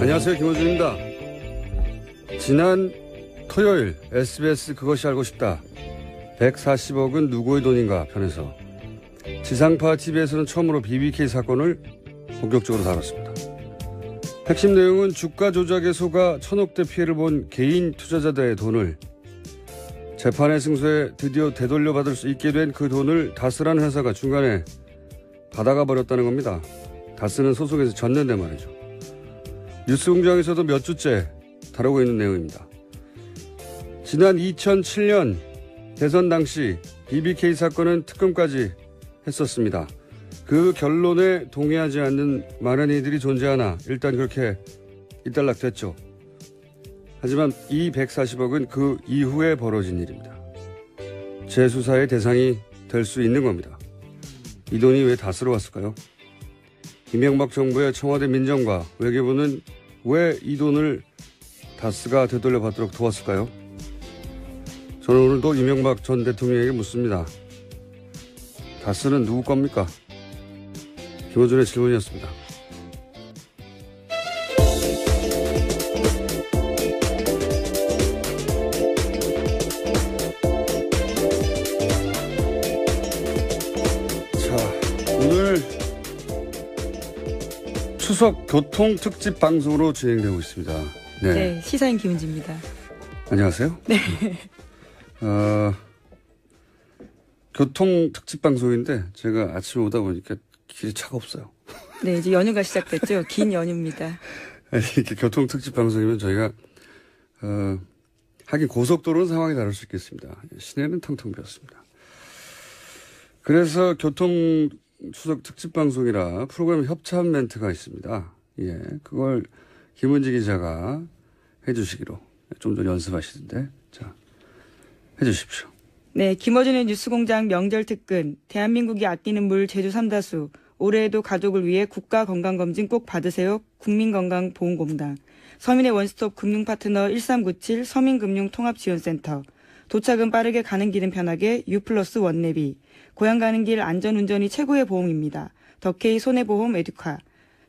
안녕하세요. 김호준입니다. 지난 토요일 SBS 그것이 알고 싶다. 140억은 누구의 돈인가 편에서 지상파 TV에서는 처음으로 BBK 사건을 본격적으로 다뤘습니다. 핵심 내용은 주가 조작에 속아 천억대 피해를 본 개인 투자자들의 돈을 재판의 승소에 드디어 되돌려받을 수 있게 된 그 돈을 다스라는 회사가 중간에 받아가 버렸다는 겁니다. 다스는 소속에서 졌는데 말이죠. 뉴스 공장에서도 몇 주째 다루고 있는 내용입니다. 지난 2007년 대선 당시 BBK 사건은 특검까지 했었습니다. 그 결론에 동의하지 않는 많은 이들이 존재하나 일단 그렇게 일단락됐죠. 하지만 이 140억은 그 이후에 벌어진 일입니다. 재수사의 대상이 될 수 있는 겁니다. 이 돈이 왜 다스러 왔을까요? 이명박 정부의 청와대 민정과 외교부는 왜 이 돈을 다스가 되돌려 받도록 도왔을까요? 저는 오늘도 이명박 전 대통령에게 묻습니다. 다스는 누구 겁니까? 김호준의 질문이었습니다. 추석 교통 특집 방송으로 진행되고 있습니다. 네. 네, 시사인 김은지입니다. 안녕하세요. 네. 어, 교통 특집 방송인데 제가 아침에 오다 보니까 길이 차가 없어요. 네, 이제 연휴가 시작됐죠. 긴 연휴입니다. 이렇게 교통 특집 방송이면 저희가 어, 하긴 고속도로는 상황이 다를 수 있겠습니다. 시내는 텅텅 비었습니다. 그래서 교통 추석 특집 방송이라 프로그램 협찬 멘트가 있습니다. 예, 그걸 김은지 기자가 해주시기로 좀 더 연습하시던데 자 해주십시오. 네, 김어준의 뉴스공장 명절 특근 대한민국이 아끼는 물 제주 삼다수 올해에도 가족을 위해 국가 건강 검진 꼭 받으세요. 국민건강보험공단 서민의 원스톱 금융 파트너 1397 서민금융통합지원센터 도착은 빠르게 가는 길은 편하게 유플러스 원 내비 고향 가는 길 안전운전이 최고의 보험입니다. 덕케이 손해보험 에듀카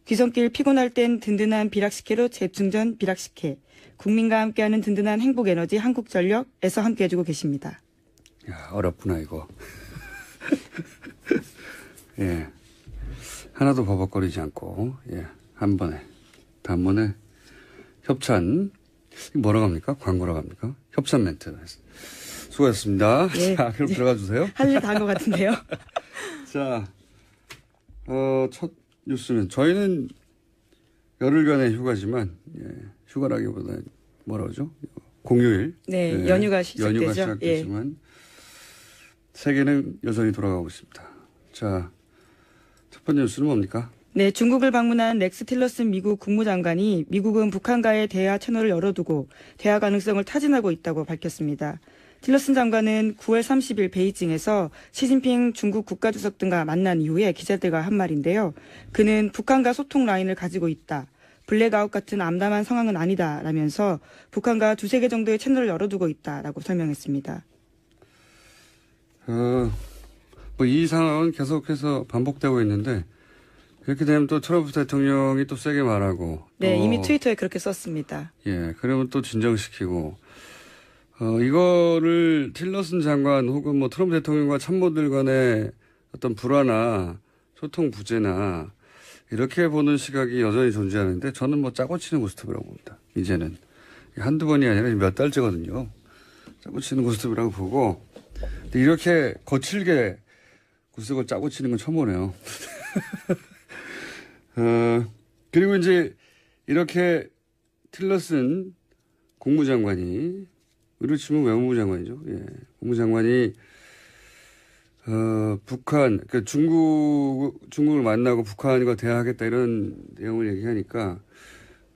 귀성길 피곤할 땐 든든한 비락식혜로 재충전 비락식혜 국민과 함께하는 든든한 행복에너지 한국전력에서 함께 해주고 계십니다. 야, 어렵구나, 이거. 예. 하나도 버벅거리지 않고, 예. 한 번에, 단번에 협찬, 뭐라고 합니까? 광고라고 합니까? 협찬 멘트. 수고하셨습니다. 예. 자, 그럼 들어가 주세요. 할일다한것 같은데요. 자, 어, 첫 뉴스는 저희는 열흘간의 휴가지만, 예. 휴가라기보다 뭐라 그러죠? 공휴일. 네, 연휴가 시작되죠. 연휴가 시작되지만 세계는 여전히 돌아가고 있습니다. 자, 첫 번째 뉴스는 뭡니까? 네, 중국을 방문한 렉스 틸러슨 미국 국무장관이 미국은 북한과의 대화 채널을 열어두고 대화 가능성을 타진하고 있다고 밝혔습니다. 틸러슨 장관은 9월 30일 베이징에서 시진핑 중국 국가주석 등과 만난 이후에 기자들과 한 말인데요. 그는 북한과 소통 라인을 가지고 있다. 블랙아웃 같은 암담한 상황은 아니다 라면서 북한과 두세 개 정도의 채널을 열어두고 있다 라고 설명했습니다. 어, 뭐 이 상황은 계속해서 반복되고 있는데 이렇게 되면 또 트럼프 대통령이 또 세게 말하고 네, 또 이미 트위터에 그렇게 썼습니다. 예, 그러면 또 진정시키고 어, 이거를 틸러슨 장관 혹은 뭐 트럼프 대통령과 참모들 간의 어떤 불화나 소통 부재나 이렇게 보는 시각이 여전히 존재하는데 저는 뭐 짜고 치는 고스톱이라고 봅니다. 이제는. 한두 번이 아니라 몇 달째거든요. 짜고 치는 고스톱이라고 보고. 근데 이렇게 거칠게 구석을 짜고 치는 건 처음 보네요. 어, 그리고 이제 이렇게 틸러슨 국무장관이, 우리로 치면 외무부 장관이죠. 예. 국무장관이 어, 북한, 그러니까 중국, 중국을 만나고 북한과 대화하겠다 이런 내용을 얘기하니까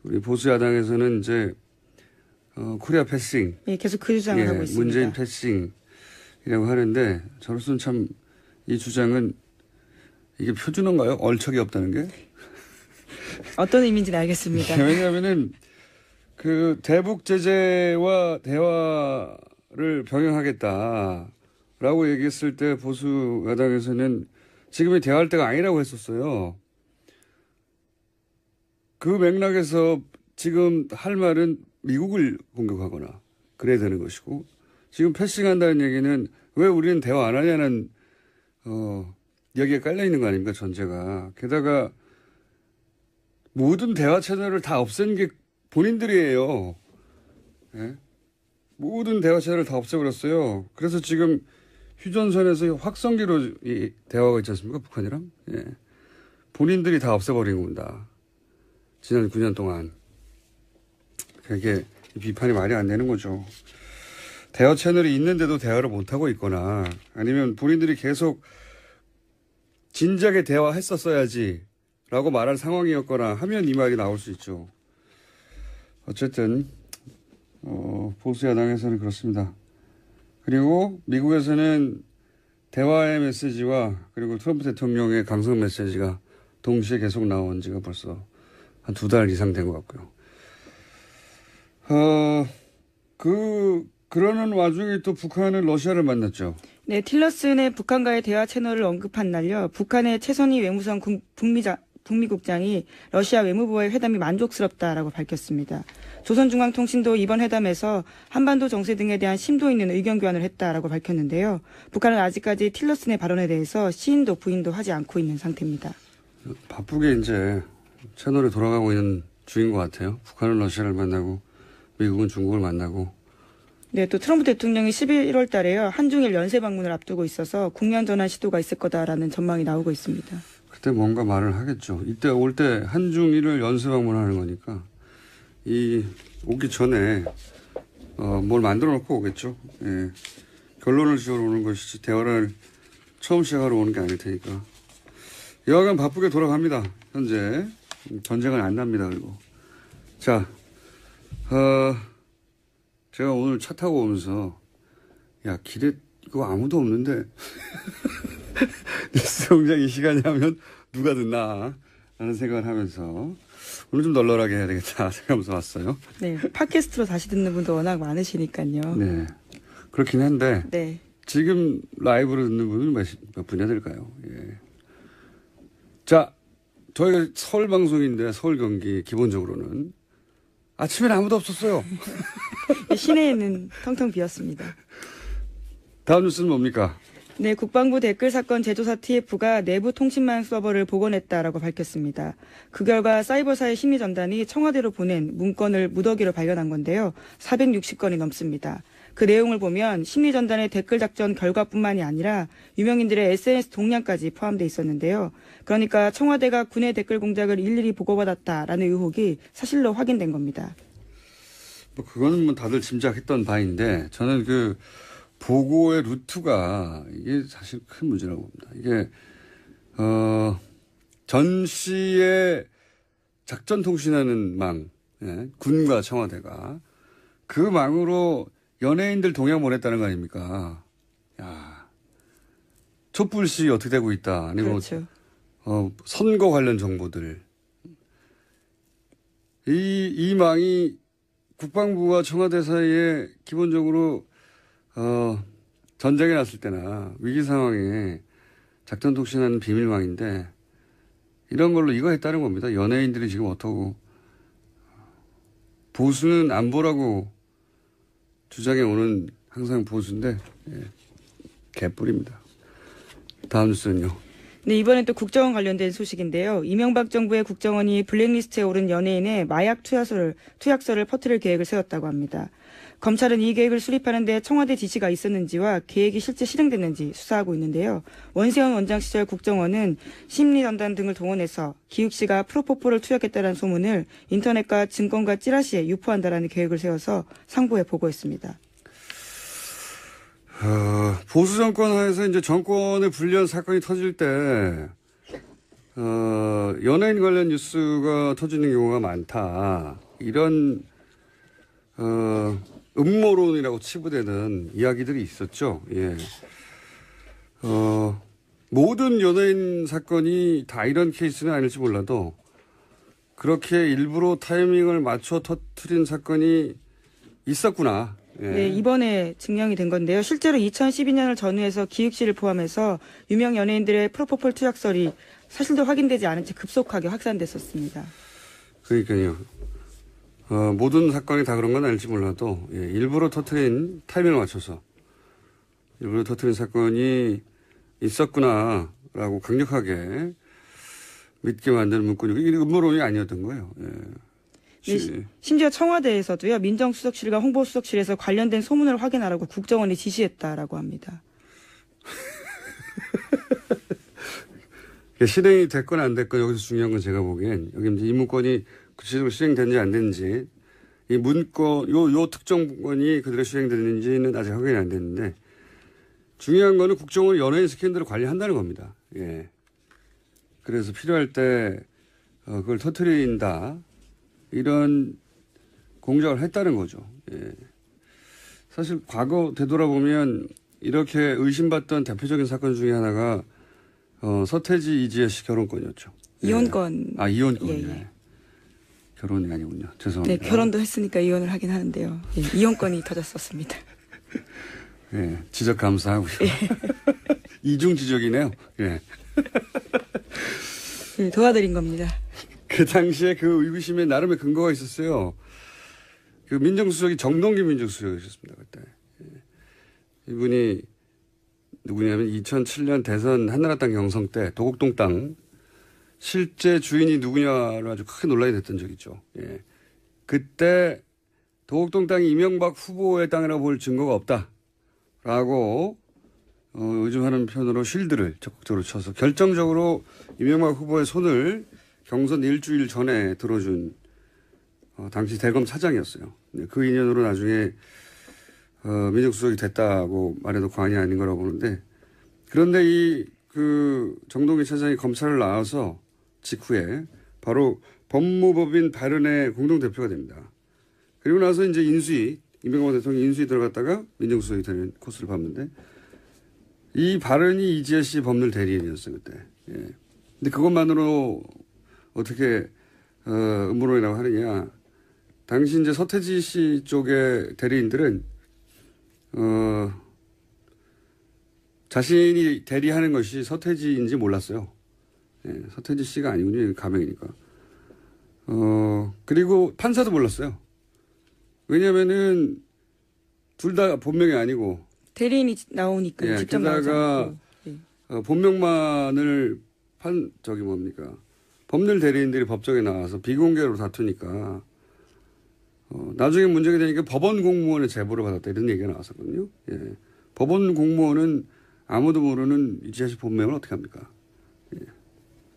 우리 보수 야당에서는 이제 어, 코리아 패싱. 예, 계속 그 주장을 예, 하고 있습니다. 문재인 패싱이라고 하는데 저로서는 참 이 주장은 이게 표준어인가요? 얼척이 없다는 게? 어떤 의미인지는 알겠습니다. 왜냐하면은 그 대북 제재와 대화를 병행하겠다라고 얘기했을 때 보수 야당에서는 지금이 대화할 때가 아니라고 했었어요. 그 맥락에서 지금 할 말은 미국을 공격하거나 그래야 되는 것이고 지금 패싱한다는 얘기는 왜 우리는 대화 안 하냐는 어 여기에 깔려 있는 거 아닙니까 전제가 게다가 모든 대화 채널을 다 없앤 게 본인들이에요. 예? 모든 대화 채널을 다 없애버렸어요. 그래서 지금 휴전선에서 확성기로 이 대화가 있지 않습니까 북한이랑 예. 본인들이 다 없애버린 겁니다. 지난 9년 동안 그게 비판이 말이 안 되는 거죠. 대화 채널이 있는데도 대화를 못 하고 있거나 아니면 본인들이 계속 진작에 대화했었어야지 라고 말할 상황이었거나 하면 이 말이 나올 수 있죠. 어쨌든 어, 보수 야당에서는 그렇습니다. 그리고 미국에서는 대화의 메시지와 그리고 트럼프 대통령의 강성 메시지가 동시에 계속 나온 지가 벌써 한 두 달 이상 된 것 같고요. 어, 그, 그러는 와중에 또 북한은 러시아를 만났죠. 네, 틸러슨의 북한과의 대화 채널을 언급한 날요. 북한의 최선희 외무성 국- 북미자, 북미 국장이 러시아 외무부와의 회담이 만족스럽다라고 밝혔습니다. 조선중앙통신도 이번 회담에서 한반도 정세 등에 대한 심도 있는 의견 교환을 했다라고 밝혔는데요. 북한은 아직까지 틸러슨의 발언에 대해서 시인도 부인도 하지 않고 있는 상태입니다. 바쁘게 이제 채널에 돌아가고 있는 중인 것 같아요. 북한은 러시아를 만나고 미국은 중국을 만나고 네, 또 트럼프 대통령이 11월 달에요. 한중일 연쇄 방문을 앞두고 있어서 국면 전환 시도가 있을 거다라는 전망이 나오고 있습니다. 그때 뭔가 말을 하겠죠. 이때 올 때 한중일을 연쇄 방문하는 거니까 이 오기 전에 어, 뭘 만들어 놓고 오겠죠. 예. 결론을 지으러 오는 것이지 대화를 처음 시작하러 오는 게 아닐 테니까. 여하간 바쁘게 돌아갑니다. 현재 전쟁은 안 납니다. 그리고 자, 어, 제가 오늘 차 타고 오면서 야 길에 이거 아무도 없는데 뉴스 공장 이 시간이 하면 누가 듣나 라는 생각을 하면서 오늘 좀 널널하게 해야 되겠다 생각하면서 왔어요. 네, 팟캐스트로 다시 듣는 분도 워낙 많으시니까요. 네. 그렇긴 한데 네. 지금 라이브로 듣는 분은 몇, 몇 분이나 될까요? 예. 자, 저희가 서울 방송인데 서울 경기 기본적으로는 아침엔 아무도 없었어요. 시내에는 텅텅 비었습니다. 다음 뉴스는 뭡니까? 네, 국방부 댓글 사건 제조사 TF가 내부 통신망 서버를 복원했다라고 밝혔습니다. 그 결과 사이버사의 심리전단이 청와대로 보낸 문건을 무더기로 발견한 건데요. 460건이 넘습니다. 그 내용을 보면 심리전단의 댓글 작전 결과뿐만이 아니라 유명인들의 SNS 동향까지 포함돼 있었는데요. 그러니까 청와대가 군의 댓글 공작을 일일이 보고받았다라는 의혹이 사실로 확인된 겁니다. 뭐 그거는 뭐 다들 짐작했던 바인데 저는 그 보고의 루트가 이게 사실 큰 문제라고 봅니다. 이게 어 전시의 작전 통신하는 망, 예, 군과 청와대가 그 망으로 연예인들 동향 보냈다는 거 아닙니까? 야 촛불시 어떻게 되고 있다. 아니면 그렇죠. 어, 선거 관련 정보들. 이, 이 망이 국방부와 청와대 사이에 기본적으로, 어, 전쟁이 났을 때나 위기 상황에 작전 통신하는 비밀망인데 이런 걸로 이거 했다는 겁니다. 연예인들이 지금 어떠고 보수는 안 보라고 주장해 오는 항상 보수인데 예, 개뿔입니다. 다음 뉴스는요. 네, 이번엔 또 국정원 관련된 소식인데요. 이명박 정부의 국정원이 블랙리스트에 오른 연예인의 마약 투약서를, 투약서를 퍼뜨릴 계획을 세웠다고 합니다. 검찰은 이 계획을 수립하는 데 청와대 지시가 있었는지와 계획이 실제 실행됐는지 수사하고 있는데요. 원세훈 원장 시절 국정원은 심리전단 등을 동원해서 기욱 씨가 프로포폴을 투약했다는 소문을 인터넷과 증권과 찌라시에 유포한다라는 계획을 세워서 상부에 보고했습니다. 어, 보수 정권 하에서 이제 정권에 불리한 사건이 터질 때, 어, 연예인 관련 뉴스가 터지는 경우가 많다. 이런, 어, 음모론이라고 치부되는 이야기들이 있었죠. 예. 어, 모든 연예인 사건이 다 이런 케이스는 아닐지 몰라도, 그렇게 일부러 타이밍을 맞춰 터트린 사건이 있었구나. 예. 네, 이번에 증명이 된 건데요. 실제로 2012년을 전후해서 기욱 씨를 포함해서 유명 연예인들의 프로포폴 투약설이 사실도 확인되지 않은 채 급속하게 확산됐었습니다. 그러니까요. 어, 모든 사건이 다 그런 건 아닐지 몰라도 예, 일부러 터트린 타이밍을 맞춰서 일부러 터트린 사건이 있었구나라고 강력하게 믿게 만드는 문구니 이게 음모론이 아니었던 거예요. 예. 네, 시- 심지어 청와대에서도요 민정수석실과 홍보수석실에서 관련된 소문을 확인하라고 국정원에 지시했다라고 합니다. 실행이 됐건 안 됐건 여기서 중요한 건 제가 보기엔 여기 이제 이 문건이 구체적으로 실행됐는지 안 됐는지 이 문건 요, 요 특정 문건이 그대로 실행됐는지는 아직 확인이 안 됐는데 중요한 거는 국정원 연예인 스캔들을 관리한다는 겁니다. 예. 그래서 필요할 때 어, 그걸 터트린다 이런 공작을 했다는 거죠. 예. 사실 과거 되돌아보면 이렇게 의심받던 대표적인 사건 중에 하나가 어, 서태지 이지혜 씨 결혼권이었죠. 예. 이혼권. 아 이혼권. 예, 예, 예. 결혼이 아니군요. 네, 죄송합니다. 결혼도 했으니까 이혼을 하긴 하는데요. 예, 이혼권이 터졌었습니다. 예, 지적 감사하고요. 이중 지적이네요. 예. 예, 도와드린 겁니다. 그 당시에 그 의구심에 나름의 근거가 있었어요. 그 민정수석이 정동기 민정수석이셨습니다 그때. 예. 이분이 누구냐면 2007년 대선 한나라당 경선 때 도곡동 땅 실제 주인이 누구냐로 아주 크게 논란이 됐던 적이 있죠. 예. 그때 도곡동 땅이 이명박 후보의 땅이라고 볼 증거가 없다라고 어, 요즘 하는 편으로 쉴드를 적극적으로 쳐서 결정적으로 이명박 후보의 손을 경선 일주일 전에 들어준 어, 당시 대검 차장이었어요. 네, 그 인연으로 나중에 어, 민정수석이 됐다고 말해도 과언이 아닌 거라고 보는데 그런데 이 그 정동희 차장이 검찰을 나와서 직후에 바로 법무법인 발언의 공동대표가 됩니다. 그리고 나서 이제 인수위 이명박 대통령이 인수위 들어갔다가 민정수석이 되는 코스를 밟는데 이 발언이 이지혜 씨 법률 대리인이었어요 그때. 예. 근데 그것만으로 어떻게 어, 음모론이라고 하느냐. 당시 이제 서태지 씨 쪽의 대리인들은 어, 자신이 대리하는 것이 서태지인지 몰랐어요. 예, 서태지 씨가 아니군요. 가명이니까. 어, 그리고 판사도 몰랐어요. 왜냐면은 둘 다 본명이 아니고 대리인이 나오니까 예, 직접 않고. 예. 어, 본명만을 판 저기 뭡니까 법률 대리인들이 법정에 나와서 비공개로 다투니까 어, 나중에 문제가 되니까 법원 공무원의 제보를 받았다 이런 얘기가 나왔었거든요. 예. 법원 공무원은 아무도 모르는 씨 본명을 어떻게 합니까?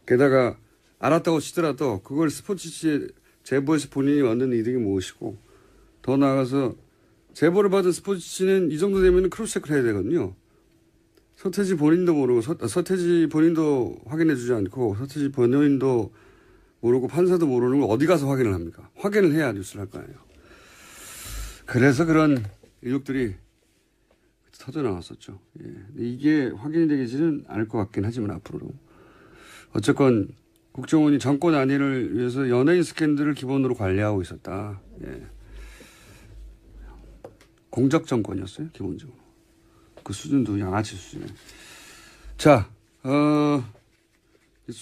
예. 게다가 알았다고 치더라도 그걸 스포츠지에 제보해서 본인이 얻는 이득이 무엇이고 더 나아가서 제보를 받은 스포츠지는 이 정도 되면 크로스체크를 해야 되거든요. 서태지 본인도 모르고 서, 서태지 본인도 확인해 주지 않고 서태지 본인도 모르고 판사도 모르는 걸 어디 가서 확인을 합니까? 확인을 해야 뉴스를 할 거 아니에요. 그래서 그런 의혹들이 터져 나왔었죠. 예. 이게 확인이 되지는 않을 것 같긴 하지만 앞으로도 어쨌건 국정원이 정권 안위를 위해서 연예인 스캔들을 기본으로 관리하고 있었다. 예. 공적 정권이었어요, 기본적으로. 그 수준도 양아치 수준에. 자, 어,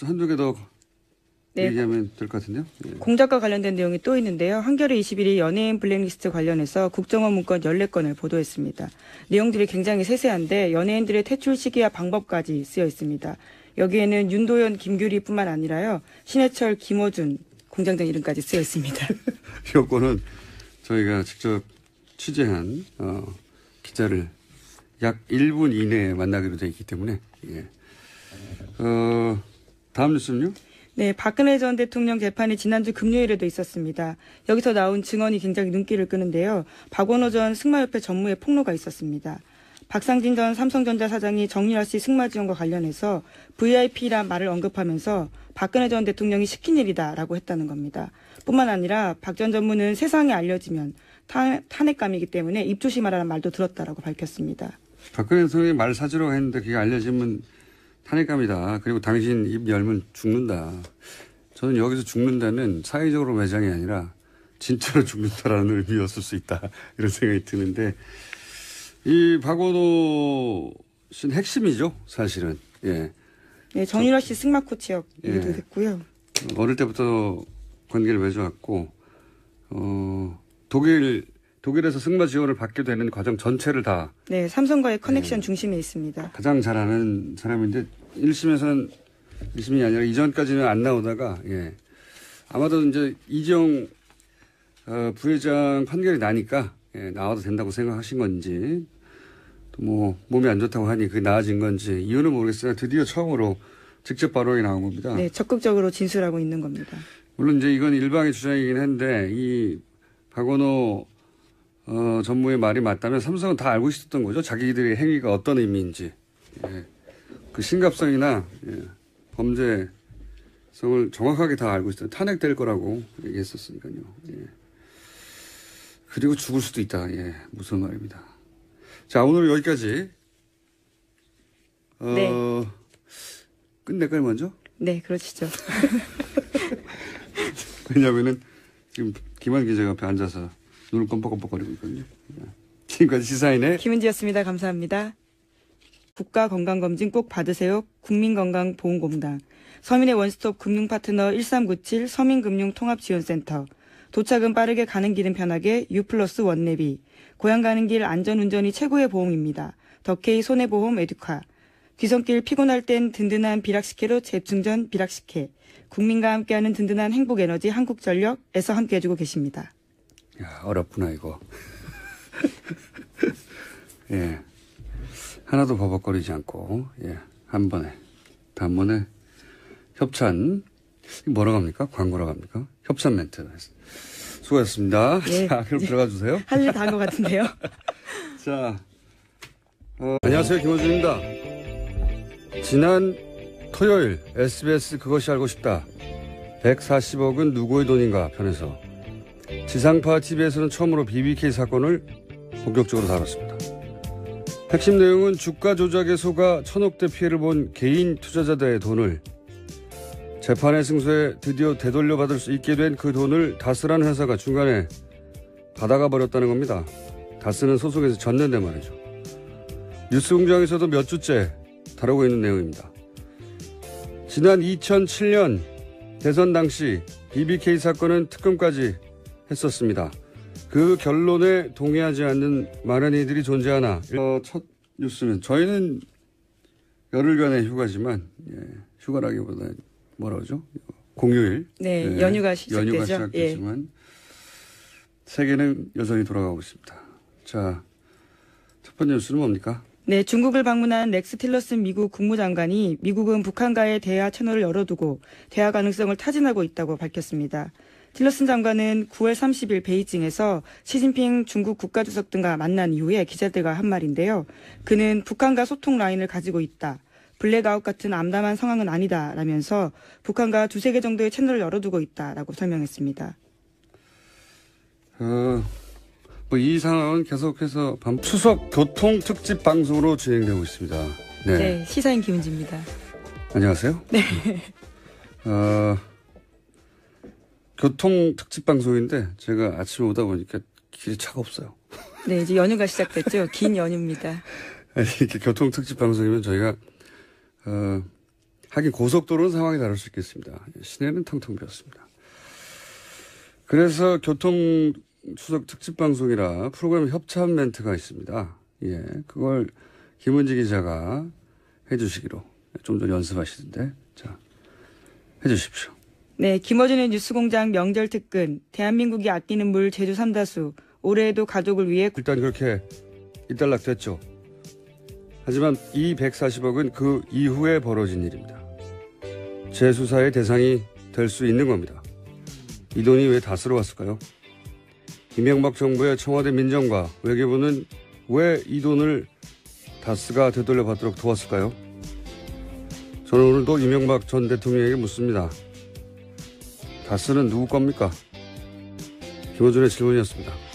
한두 개 더 네. 얘기하면 될 것 같은데요. 예. 공작과 관련된 내용이 또 있는데요. 한겨레 21이 연예인 블랙리스트 관련해서 국정원 문건 14건을 보도했습니다. 내용들이 굉장히 세세한데 연예인들의 퇴출 시기와 방법까지 쓰여 있습니다. 여기에는 윤도현, 김규리뿐만 아니라요. 신해철, 김어준 공장장 이름까지 쓰여 있습니다. 요거는 저희가 직접 취재한 어, 기자를 약 1분 이내에 만나기로 돼 있기 때문에 예. 어, 다음 뉴스는요? 네, 박근혜 전 대통령 재판이 지난주 금요일에도 있었습니다. 여기서 나온 증언이 굉장히 눈길을 끄는데요. 박원호 전 승마협회 전무의 폭로가 있었습니다. 박상진 전 삼성전자 사장이 정유라 씨 승마 지원과 관련해서 VIP란 말을 언급하면서 박근혜 전 대통령이 시킨 일이다라고 했다는 겁니다. 뿐만 아니라 박 전 전무는 세상에 알려지면 탄, 탄핵감이기 때문에 입 조심하라는 말도 들었다라고 밝혔습니다. 박근혜 대통령이 말 사주라고 했는데 그게 알려지면 탄핵감이다. 그리고 당신 입 열면 죽는다. 저는 여기서 죽는다는 사회적으로 매장이 아니라 진짜로 죽는다라는 의미였을 수 있다. 이런 생각이 드는데 이 박원호 씨는 핵심이죠. 사실은. 예. 네, 정유라 씨 승마 코치역 예. 됐고요. 어릴 때부터 관계를 맺어왔고 어, 독일 독일에서 승마 지원을 받게 되는 과정 전체를 다 네, 삼성과의 커넥션 중심에 있습니다. 가장 잘하는 사람인데 1심에서는 1심이 아니라 이전까지는 안 나오다가 예. 아마도 이제 이정 어, 부회장 판결이 나니까 예, 나와도 된다고 생각하신 건지 또 뭐 몸이 안 좋다고 하니 그게 나아진 건지 이유는 모르겠으나 드디어 처음으로 직접 발언이 나온 겁니다. 네, 적극적으로 진술하고 있는 겁니다. 물론 이제 이건 일방의 주장이긴 한데 이 박원호 어, 전무의 말이 맞다면 삼성은 다 알고 있었던 거죠. 자기들의 행위가 어떤 의미인지. 예. 그 심각성이나 예. 범죄성을 정확하게 다 알고 있었던 탄핵될 거라고 얘기했었으니까요. 예. 그리고 죽을 수도 있다. 예. 무슨 말입니다. 자, 오늘 여기까지. 어, 네. 끝낼까요, 먼저? 네, 그러시죠. 왜냐면은 지금 김한 기자가 앞에 앉아서 눈을 껌뻑껌뻑거리고 있거든요. 지금까지 시사인의 김은지였습니다. 감사합니다. 국가건강검진 꼭 받으세요. 국민건강보험공단. 서민의 원스톱 금융파트너 1397 서민금융통합지원센터. 도착은 빠르게 가는 길은 편하게 U 플러스 원내비. 고향 가는 길 안전운전이 최고의 보험입니다. 더케이 손해보험 에듀카. 귀성길 피곤할 땐 든든한 비락식혜로 재충전 비락식혜. 국민과 함께하는 든든한 행복에너지 한국전력에서 함께해주고 계십니다. 야, 어렵구나 이거. 예. 하나도 버벅거리지 않고 예. 한 번에 단번에 협찬 뭐라고 합니까? 광고라고 합니까? 협찬 멘트. 수고하셨습니다. 예. 자, 그럼 들어가 주세요. 할 일 다 한 것 같은데요. 자, 어, 안녕하세요. 김호준입니다. 지난 토요일 SBS 그것이 알고 싶다. 140억은 누구의 돈인가 편에서 지상파 TV에서는 처음으로 BBK 사건을 본격적으로 다뤘습니다. 핵심 내용은 주가 조작에 속아 천억대 피해를 본 개인 투자자들의 돈을 재판의 승소에 드디어 되돌려받을 수 있게 된 그 돈을 다스라는 회사가 중간에 받아가 버렸다는 겁니다. 다스는 소송에서 졌는데 말이죠. 뉴스 공장에서도 몇 주째 다루고 있는 내용입니다. 지난 2007년 대선 당시 BBK 사건은 특검까지 했었습니다. 그 결론에 동의하지 않는 많은 이들이 존재하나 어, 첫 뉴스는 저희는 열흘간의 휴가지만 예, 휴가라기보다 뭐라 그러죠? 공휴일 네, 예, 연휴가 시작되죠. 연휴가 예. 시작되지만 세계는 여전히 돌아가고 있습니다. 자, 첫 번째 뉴스는 뭡니까? 네, 중국을 방문한 렉스 틸러슨 미국 국무장관이 미국은 북한과의 대화 채널을 열어두고 대화 가능성을 타진하고 있다고 밝혔습니다. 틸러슨 장관은 9월 30일 베이징에서 시진핑 중국 국가주석 등과 만난 이후에 기자들과 한 말인데요. 그는 북한과 소통 라인을 가지고 있다. 블랙아웃 같은 암담한 상황은 아니다라면서 북한과 두세 개 정도의 채널을 열어두고 있다라고 설명했습니다. 어, 뭐이 상황은 계속해서 밤 추석 교통 특집 방송으로 진행되고 있습니다. 네. 네, 시사인 김은지입니다. 안녕하세요. 네. 어, 교통 특집 방송인데 제가 아침에 오다 보니까 길이 차가 없어요. 네, 이제 연휴가 시작됐죠. 긴 연휴입니다. 아니, 이렇게 교통 특집 방송이면 저희가 어, 하긴 고속도로는 상황이 다를 수 있겠습니다. 시내는 텅텅 비었습니다. 그래서 교통 추석 특집 방송이라 프로그램 협찬 멘트가 있습니다. 예, 그걸 김은지 기자가 해주시기로 좀 전에 연습하시던데, 자, 해주십시오. 네, 김어준의 뉴스공장 명절 특근, 대한민국이 아끼는 물 제주 삼다수, 올해에도 가족을 위해 일단 그렇게 일단락 됐죠. 하지만 이 140억은 그 이후에 벌어진 일입니다. 재수사의 대상이 될 수 있는 겁니다. 이 돈이 왜 다스러 왔을까요? 이명박 정부의 청와대 민정과 외교부는 왜 이 돈을 다스가 되돌려 받도록 도왔을까요? 저는 오늘도 이명박 전 대통령에게 묻습니다. 다스는 누구 겁니까? 김호준의 질문이었습니다.